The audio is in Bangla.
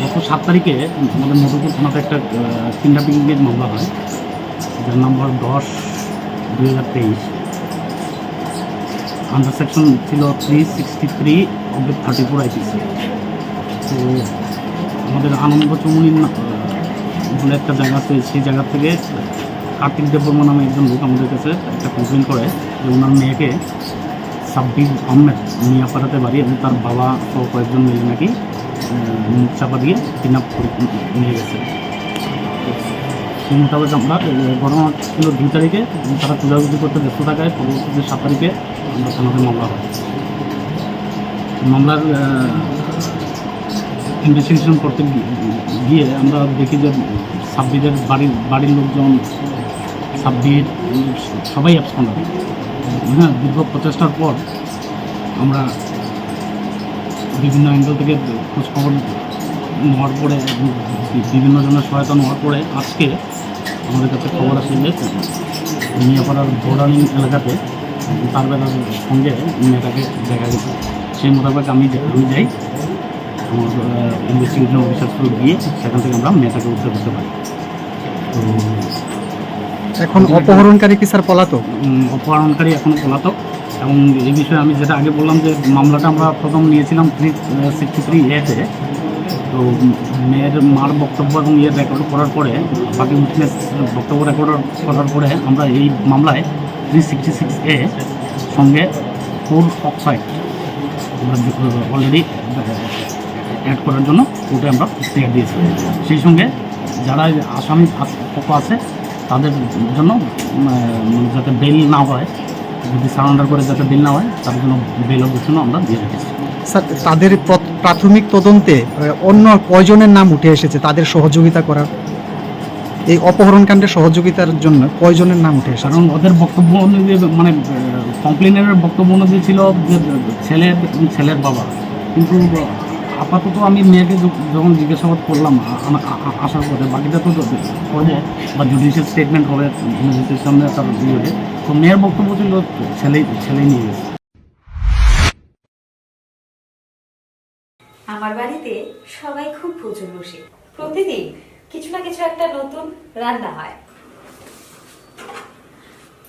গত সাত তারিখে আমাদের মধুপুর থানাতে একটা কিডন্যাপিংয়ের মামলা হয়। যার নম্বর দশ দুই হাজার তেইশ। আন্ডার সেকশন ছিল three sixty three oblique thirty four IPC তো আমাদের আনন্দ চৌমুনি বলে একটা জায়গা সেই জায়গা থেকে কার্তিক দেববর্মা নামে একজন লোক আমাদের কাছে একটা কমপ্লেন করে যে ওনার মেয়েকে সাব্বির আহমেদ মিয়াপাড়াতে বাড়ি, এবং তার বাবা সহ কয়েকজন মিলে নাকি চাপা দিয়ে করে নিয়ে গেছে। মোতাবেক আমরা ঘটনা ছিল দুই তারিখে তারা খোঁজাখুঁজি করতে ব্যস্ত থাকায় পরবর্তীতে সাত তারিখে আমরা থানাতে মামলা হয়। মামলার ইনভেস্টিগেশন করতে গিয়ে আমরা দেখি যে সাব্বিরের বাড়ির বাড়ির লোকজন সাব্বির সবাই অ্যাবসেন্ট হ্যাঁ দীর্ঘ প্রচেষ্টার পর আমরা বিভিন্ন অ্যাঙ্গেল থেকে খোঁজখবর নেওয়ার পরে বিভিন্ন জনের সহায়তা নেওয়ার পরে আজকে আমাদের কাছে খবর আসে যে মিয়াপাড়ার বোর্ডারিং এলাকাতে তার বেলার সঙ্গে মেয়েটাকে দেখা গেছে। সেই মোতাবেক আমি আমি যাই, আমার ইনভেস্টিগেশন অফিসার গিয়ে সেখান থেকে আমরা মেয়েটাকে উদ্ধার করতে পারি। তো এখন অপহরণকারী কি স্যার পলাতক? অপহরণকারী এখনও পলাতক। এবং এই বিষয়ে আমি যেটা আগে বললাম যে মামলাটা আমরা প্রথম নিয়েছিলাম থ্রি সিক্সটি থ্রি এতে তো। মেয়ের মার বক্তব্য এবং ইয়ের রেকর্ড করার পরে, বাকি উইটনেস বক্তব্য রেকর্ড করার পরে আমরা এই মামলায় থ্রি সিক্সটি সিক্স এ সঙ্গে ফোর অক্সাইড আমরা অলরেডি অ্যাড করার জন্য কোর্টে আমরা ক্লিয়ার দিয়েছি। সেই সঙ্গে যারা আসামি আস- পক্ষ আছে তাদের জন্য যাতে বেল না হয় যদি সারেন্ডার করে যাতে বেল না হয় তার জন্য বেলের ঘোষণা আমরা দিয়ে রেখেছি। স্যার তাদের প্রাথমিক তদন্তে অন্য কয়জনের নাম উঠে এসেছে তাদের সহযোগিতা করার? এই অপহরণকাণ্ডে সহযোগিতার জন্য কয়জনের নাম উঠে এসেছে? কারণ ওদের বক্তব্য অনুযায়ী মানে কমপ্লেনের বক্তব্য অনুযায়ী ছিল যে ছেলে এবং ছেলের বাবা। কিন্তু আপাতত আমি মেয়েকে যখন জিজ্ঞাসাবাদ করলাম আসার পরে বাকিটা তো করব বা জুডিশিয়াল স্টেটমেন্ট হবে ম্যাজিস্ট্রেট সামনে তার ইয়ে তো মেয়ের বক্তব্য ছিল ছেলেই ছেলেই নিয়ে। গেছে আমার বাড়িতে সবাই খুব প্রচুর বসে। প্রতিদিন কিছু না কিছু একটা নতুন রান্না হয়।